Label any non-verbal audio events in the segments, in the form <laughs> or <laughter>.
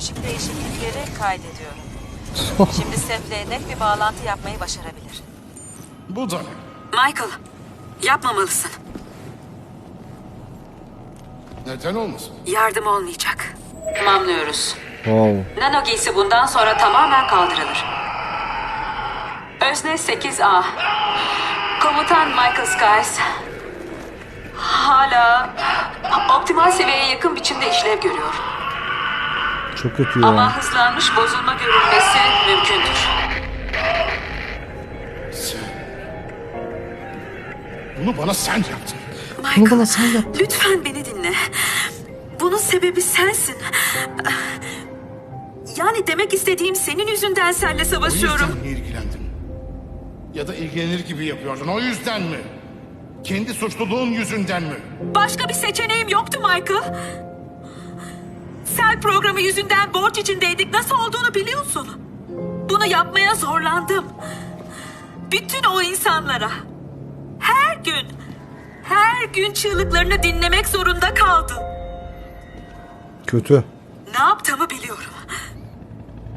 biyolojik değişiklikleri kaydediyorum. <laughs> Şimdi Seth'le net bir bağlantı yapmayı başarabilir. Bu da ne? Michael, yapmamalısın. Neden olmasın? Yardım olmayacak. Tamamlıyoruz. Wow. Nano giysi bundan sonra tamamen kaldırılır. Özne 8A. Komutan Michael Skies. Hala optimal seviyeye yakın biçimde işlev görüyor. Çok kötü ya. Ama hızlanmış bozulma görülmesi mümkündür. Sen... Bunu bana sen yaptın. Michael, bana sen yaptın. lütfen beni dinle. Bunun sebebi sensin. Yani demek istediğim senin yüzünden senle O savaşıyorum. yüzden mi ilgilendin? Ya da ilgilenir gibi yapıyordun o yüzden mi? Kendi suçluluğun yüzünden mi? Başka bir seçeneğim yoktu Michael. Sel programı yüzünden borç içindeydik. Nasıl olduğunu biliyorsun. Bunu yapmaya zorlandım. Bütün o insanlara. Her gün, her gün çığlıklarını dinlemek zorunda kaldım. Kötü. Ne yaptığımı biliyorum.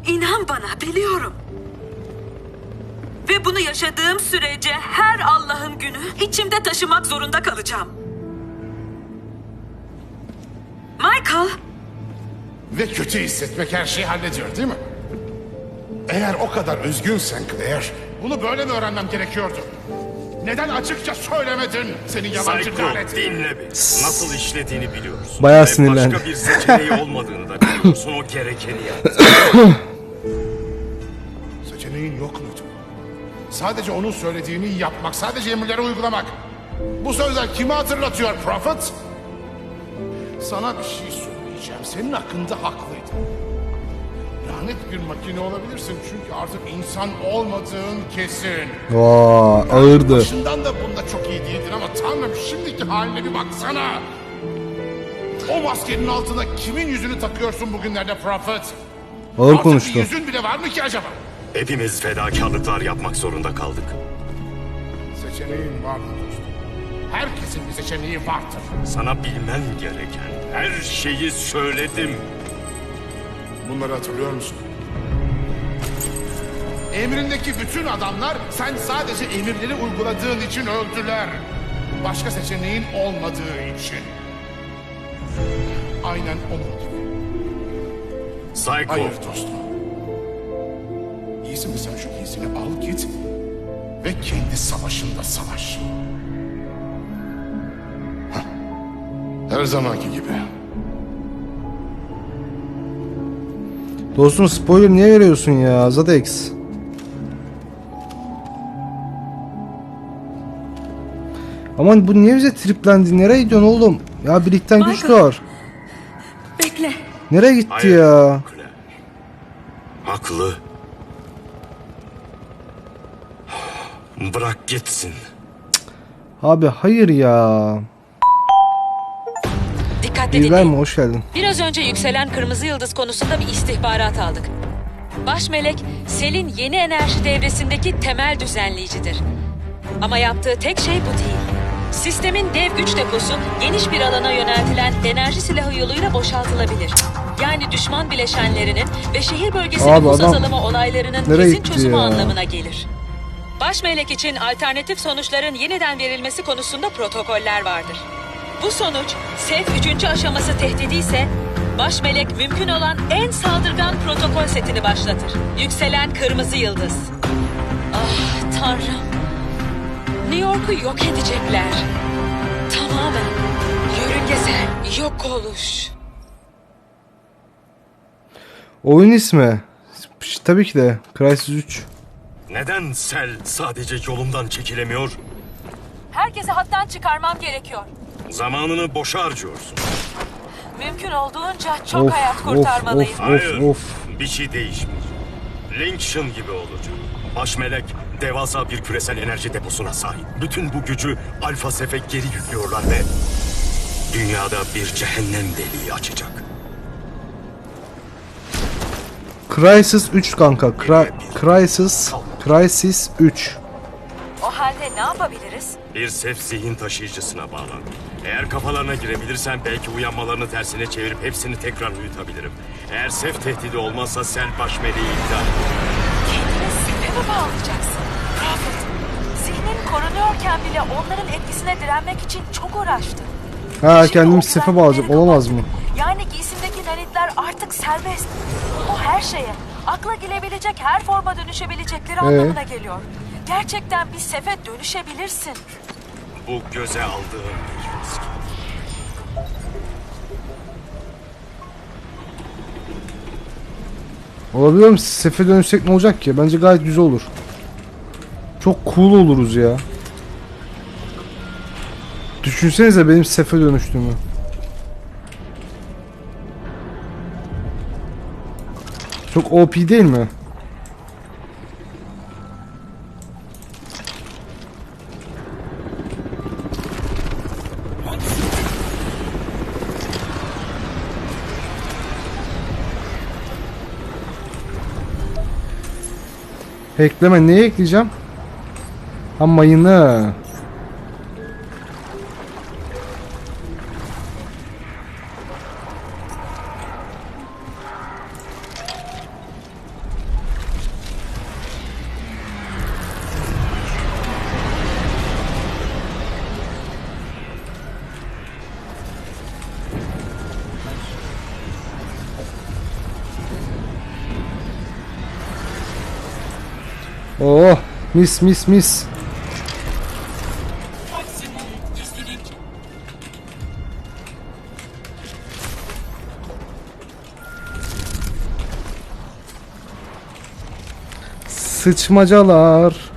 İnan bana biliyorum. Ve bunu yaşadığım sürece her Allah'ın günü içimde taşımak zorunda kalacağım. Michael, Ve kötü hissetmek her şeyi hallediyor değil mi? Eğer o kadar üzgünsen Claire, bunu böyle mi öğrenmem gerekiyordu? Neden açıkça söylemedin senin yalancı Psycho lanet? dinle beni. Nasıl işlediğini biliyorsun. Bayağı Ve sinirlendi. Başka bir seçeneği olmadığını da biliyorsun. O gerekeni yap. <coughs> Seçeneğin yok muydu? Sadece onun söylediğini yapmak, sadece emirleri uygulamak. Bu sözler kimi hatırlatıyor Prophet? Sana bir şey söyleyeceğim. Senin hakkında haklıydım. Lanet bir makine olabilirsin çünkü artık insan olmadığın kesin. Vaa ağırdı. Başından da bunda çok iyi değildin ama tanrım şimdiki haline bir baksana. O maskenin altına kimin yüzünü takıyorsun bugünlerde Prophet? Ağır Artık konuştu. bir yüzün bile var mı ki acaba? Hepimiz fedakarlıklar yapmak zorunda kaldık. Seçeneğin var dostum. Herkesin bir seçeneği vardır. Sana bilmen gereken her şeyi söyledim. Bunları hatırlıyor musun? Emrindeki bütün adamlar sen sadece emirleri uyguladığın için öldüler. Başka seçeneğin olmadığı için. Aynen onun gibi. Psycho. Hayır dostum. İyisi mi sen şu giysini al git ve kendi savaşında savaş. Her zamanki gibi. Dostum spoiler niye veriyorsun ya? Zadex. Aman bu niye bize triplendi? Nereye gidiyorsun oğlum? Ya birlikten güç doğar. bekle. Nereye gitti Hayır. ya? Claire. Haklı. <sighs> Bırak gitsin. Abi hayır ya. Dikkatli İbrahim dinleyin. hoş geldin. Biraz önce yükselen kırmızı yıldız konusunda bir istihbarat aldık. Baş melek, Sel'in yeni enerji devresindeki temel düzenleyicidir. Ama yaptığı tek şey bu değil. Sistemin dev güç deposu geniş bir alana yöneltilen enerji silahı yoluyla boşaltılabilir. Yani düşman bileşenlerinin ve şehir bölgesi Abi adam olaylarının nereye kesin gitti çözümü ya? anlamına gelir. Baş melek için alternatif sonuçların yeniden verilmesi konusunda protokoller vardır. Bu sonuç, SEF 3. aşaması tehdidi ise baş melek mümkün olan en saldırgan protokol setini başlatır. Yükselen kırmızı yıldız. Ah tanrım. New York'u yok edecekler. Tamamen yörüngesel yok oluş. Oyun ismi. Tabii ki de Crysis 3. Neden Sel sadece yolumdan çekilemiyor? Herkesi hattan çıkarmam gerekiyor. Zamanını boşa harcıyorsun. Mümkün olduğunca çok Of hayat of kurtarmalıyım. of Hayır. Bir şey değişmeyecek. Lincoln gibi olacak. Baş melek devasa bir küresel enerji deposuna sahip. Bütün bu gücü Alfa Sef'e geri yüklüyorlar ve dünyada bir cehennem deliği açacak. Crysis 3 kanka. Cry- Crysis Crysis 3. O halde ne yapabiliriz? Bir sef zihin taşıyıcısına bağlan. Eğer kafalarına girebilirsen belki uyanmalarını tersine çevirip hepsini tekrar uyutabilirim. Eğer Sef tehdidi olmazsa sen baş meleği et. Kendini mi bağlayacaksın? Prophet, zihnin korunuyorken bile onların etkisine direnmek için çok uğraştın. Ha Şimdi kendimi sefe bağlayacağım. Olamaz mı? Yani giysindeki nanitler artık serbest. Bu her şeye, akla gelebilecek her forma dönüşebilecekleri anlamına geliyor. Gerçekten bir sefe dönüşebilirsin. Bu göze aldığım. Olabilir mi? Sefe dönüşsek ne olacak ki? Bence gayet güzel olur. Çok cool oluruz ya. Düşünsenize benim sefe dönüştüğümü. Çok OP değil mi? Ekleme neye ekleyeceğim? Ha mayını. Mis mis mis. Sıçmacalar.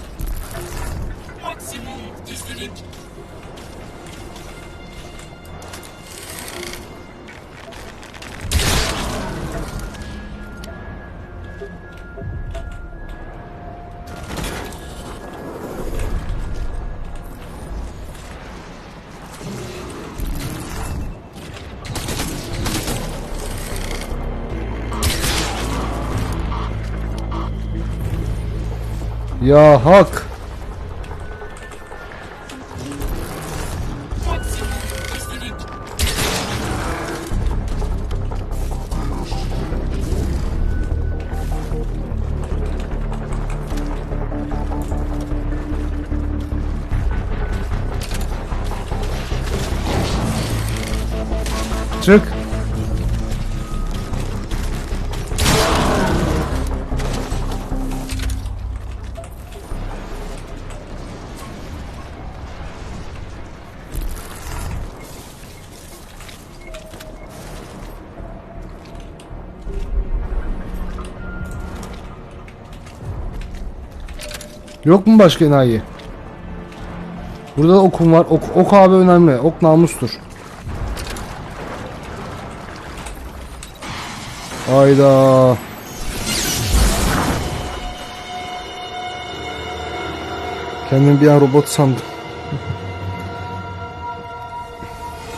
Ya hak. Yok mu başka enayi? Burada da okum var. Ok, ok abi önemli. Ok namustur. Hayda. Kendimi bir an robot sandım.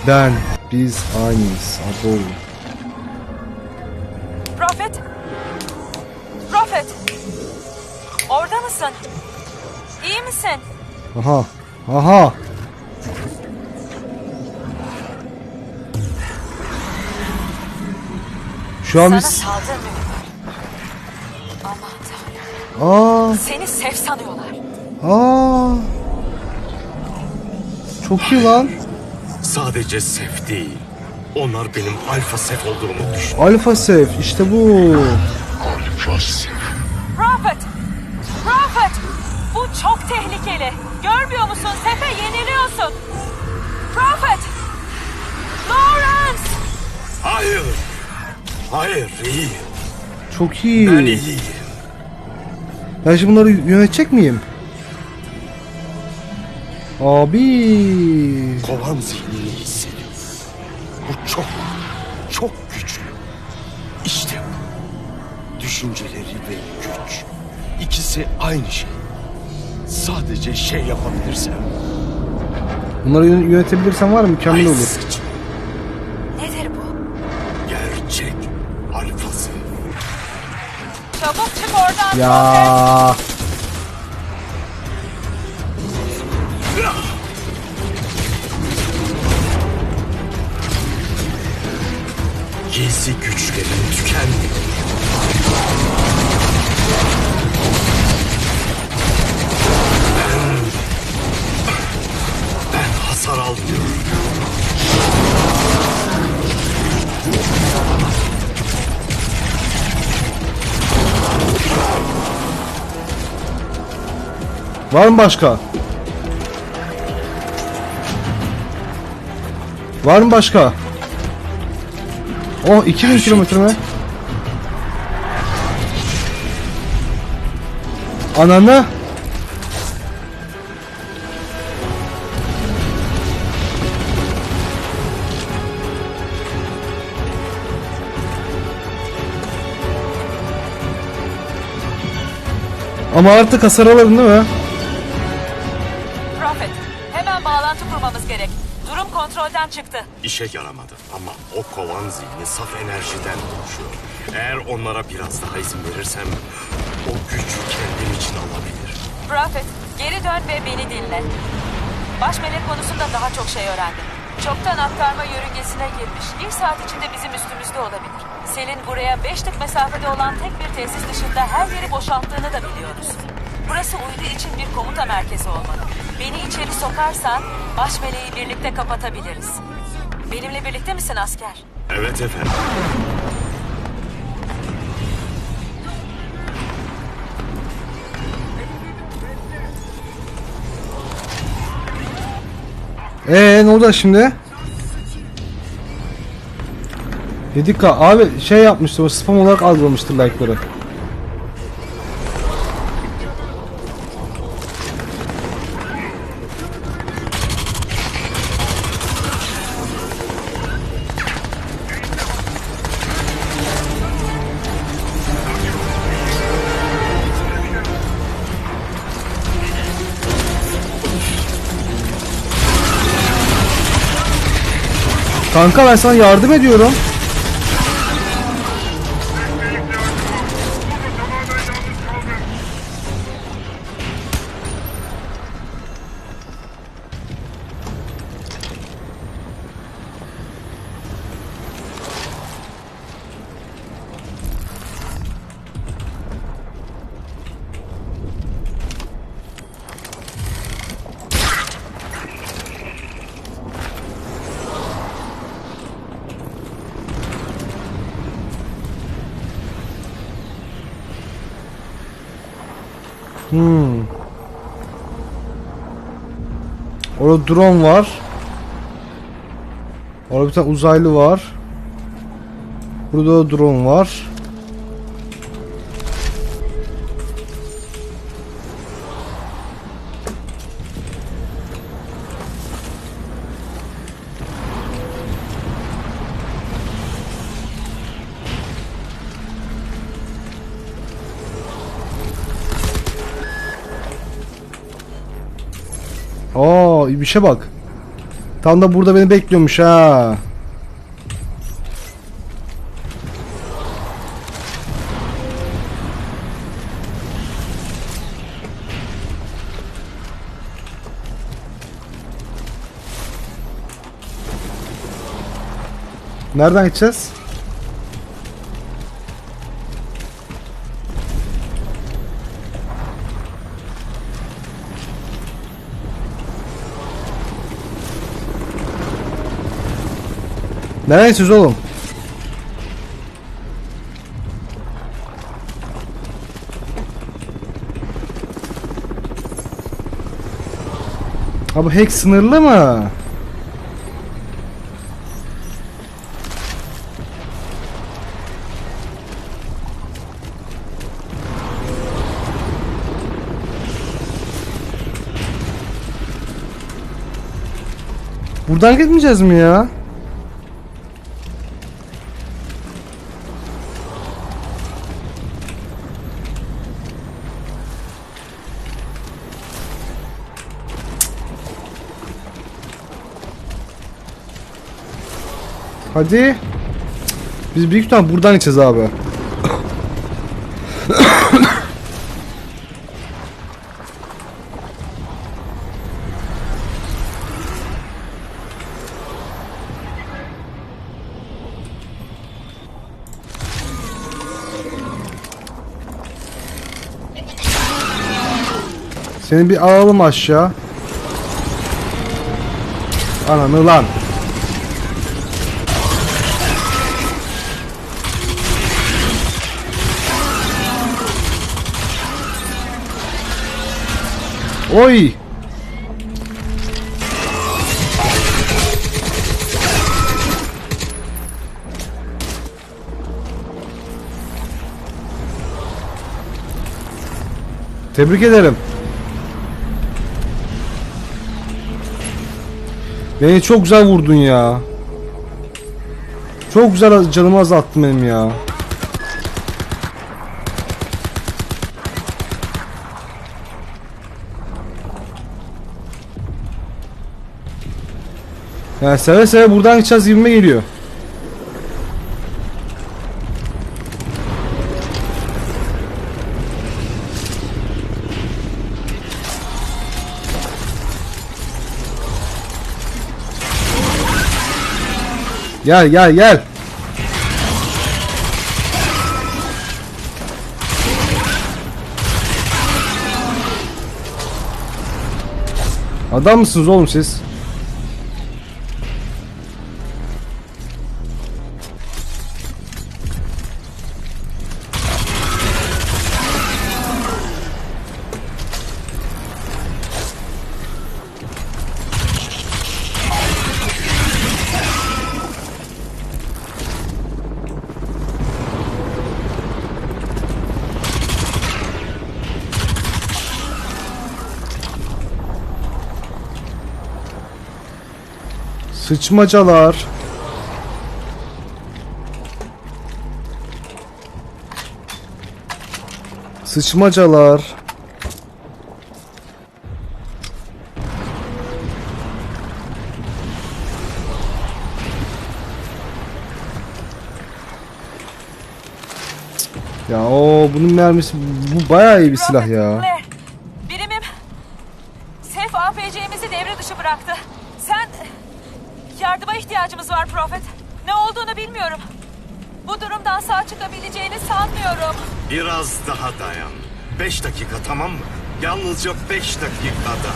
Ben, biz aynıyız. Abo. Prophet! Prophet! Orada mısın? İyi misin? Aha. Aha. Şu an Sana biz... saldırmıyorlar. Aman tanrım. Aa, Seni sef sanıyorlar. aa. Çok iyi lan. Sadece Sef değil. Onlar benim alfa Sef olduğumu düşün. Alfa Sef işte bu. Prophet! Bu çok tehlikeli. Görmüyor musun? Sefe yeniliyorsun. Prophet! Lawrence! Hayır. Hayır iyi. Çok iyi. Ben iyiyim. Ben şimdi bunları yönetecek miyim? Abi. Kovan zihnini hissediyorum. Bu çok, çok güçlü. İşte bu. Düşünceleri ve güç. İkisi aynı şey. Sadece şey yapabilirsem. Bunları yön- yönetebilirsem var ya mükemmel Ay olur. sıç. Nedir bu? Gerçek alfası. Çabuk çık oradan! Ya. Var mı başka? Var mı başka? Oh 2000 kilometre mi? Ananı. Ama artık hasar alırım değil mi? Kontrolden çıktı. İşe yaramadı ama o kovan zihni saf enerjiden oluşuyor. Eğer onlara biraz daha izin verirsem o gücü kendim için alabilir. Prophet, geri dön ve beni dinle. Baş melek konusunda daha çok şey öğrendim. Çoktan aktarma yörüngesine girmiş. Bir saat içinde bizim üstümüzde olabilir. Selin buraya beşlik mesafede olan tek bir tesis dışında her yeri boşalttığını da biliyoruz. Burası uydu için bir komuta merkezi olmalı. Beni içeri sokarsan baş meleği birlikte kapatabiliriz. Benimle birlikte misin asker? Evet efendim. Ee ne oldu şimdi? 7K abi şey yapmıştır o spam olarak algılamıştır like'ları. Kanka ben sana yardım ediyorum. Hmm. Orada drone var. Orada bir tane uzaylı var. Burada da drone var. Bir şey bak. Tam da burada beni bekliyormuş ha. Nereden gideceğiz? Nereye siz oğlum? Ha bu hack sınırlı mı? Buradan gitmeyeceğiz mi ya? Hadi. Biz büyük ihtimal buradan içeceğiz abi. Seni bir alalım aşağı. Ananı lan. Oy. Tebrik ederim. Beni çok güzel vurdun ya. Çok güzel canımı azalttın benim ya. Yani seve seve buradan gideceğiz gibime geliyor. Gel gel gel. Adam mısınız oğlum siz? Sıçmacalar. Sıçmacalar. Ya o bunun mermisi bu bayağı iyi bir silah ya. Birimim Sef APC'mizi devre dışı bıraktı. Sen yardıma ihtiyacımız var Prophet. Ne olduğunu bilmiyorum. Bu durumdan sağ çıkabileceğini sanmıyorum. Biraz daha dayan. Beş dakika tamam mı? Yalnızca beş dakikada.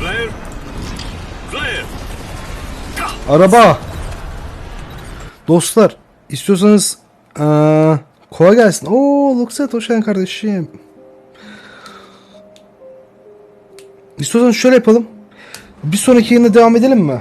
Claire! Claire! Araba. Dostlar istiyorsanız eee kolay gelsin. Oo Luxet hoş geldin kardeşim. İstiyorsanız şöyle yapalım. Bir sonraki yayına devam edelim mi?